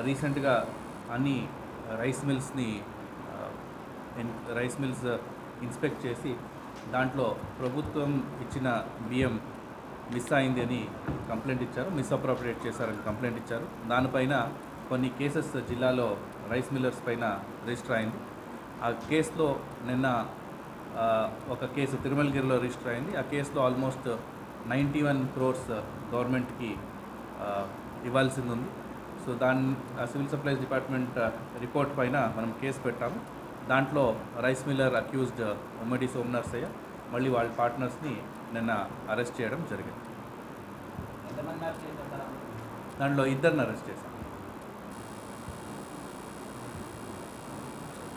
రీసెంట్గా అన్ని రైస్ మిల్స్ని రైస్ మిల్స్ ఇన్స్పెక్ట్ చేసి దాంట్లో ప్రభుత్వం ఇచ్చిన బియ్యం మిస్ అయింది అని కంప్లైంట్ ఇచ్చారు. మిస్అప్రోప్రియేట్ చేశారని కంప్లైంట్ ఇచ్చారు. దానిపైన కొన్ని కేసెస్ జిల్లాలో రైస్ మిల్లర్స్ పైన రిజిస్టర్ అయింది. ఆ కేసులో నిన్న ఒక కేసు తిరుమలగిరిలో రిజిస్టర్ అయింది. ఆ కేసులో ఆల్మోస్ట్ నైంటీ వన్ క్రోర్స్ గవర్నమెంట్కి ఇవ్వాల్సింది ఉంది. సో దాని సివిల్ సప్లైస్ డిపార్ట్మెంట్ రిపోర్ట్ పైన మనం కేసు పెట్టాము. దాంట్లో రైస్ మిల్లర్ అక్యూజ్డ్ ఉమ్మడి సోమనర్సయ్య మళ్ళీ వాళ్ళ పార్ట్నర్స్ని నిన్న అరెస్ట్ చేయడం జరిగింది. దాంట్లో ఇద్దరిని అరెస్ట్ చేశాం.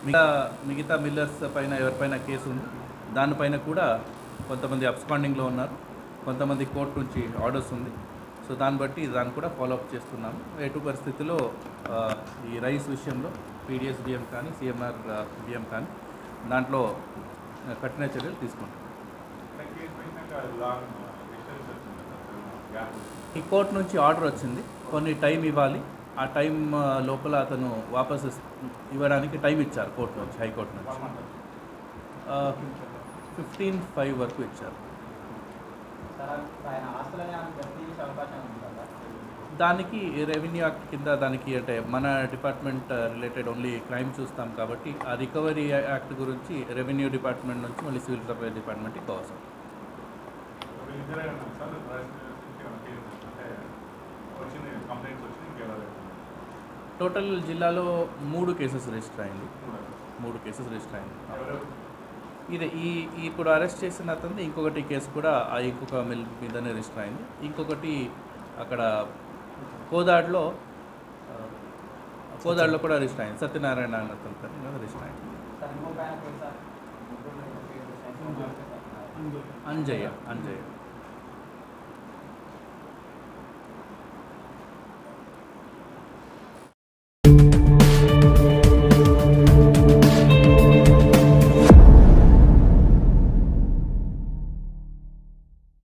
మిగతా మిగతా మిల్లర్స్ పైన ఎవరిపైన కేసు ఉంది. దానిపైన కూడా కొంతమంది అబ్స్పాండింగ్లో ఉన్నారు. కొంతమంది కోర్టు నుంచి ఆర్డర్స్ ఉంది. సో దాన్ని బట్టి దాన్ని కూడా ఫాలోఅప్ చేస్తున్నాము. ఎటు పరిస్థితిలో ఆ, ఈ రైస్ విషయంలో పీడిఎస్ బియ్యం కానీ సిఎంఆర్ బియ్యం కానీ దాంట్లో కఠిన చర్యలు తీసుకుంటాం. ఈ కోర్టు నుంచి ఆర్డర్ వచ్చింది. కొన్ని టైం ఇవ్వాలి. ఆ టైం లోపల అతను వాపస్ ఇవ్వడానికి టైం ఇచ్చారు కోర్టు నుంచి హైకోర్టు నుంచి. ఫిఫ్టీన్ ఫైవ్ వరకు ఇచ్చారు. దానికి రెవెన్యూ యాక్ట్ కింద దానికి అంటే మన డిపార్ట్మెంట్ రిలేటెడ్ ఓన్లీ క్రైమ్ చూస్తాం కాబట్టి ఆ రికవరీ యాక్ట్ గురించి రెవెన్యూ డిపార్ట్మెంట్ నుంచి మళ్ళీ సివిల్ సప్లై డిపార్ట్మెంట్కి అవసరం టోటల్ జిల్లాలో మూడు కేసెస్ రిజిస్టర్ అయింది. మూడు. కేసెస్ రిజిస్టర్ అయింది. ఇదే ఈ ఈ ఇప్పుడు అరెస్ట్ చేసిన అతను ఇంకొకటి కేసు కూడా ఆ ఇంకొక మిల్ మీదనే రిజిస్టర్ అయింది. ఇంకొకటి అక్కడ కోదాడులో కోదాడులో కూడా రిజిస్టర్ అయింది. సత్యనారాయణ అన్న రిజిస్టర్ అయింది. అంజయ్య అంజయ్య.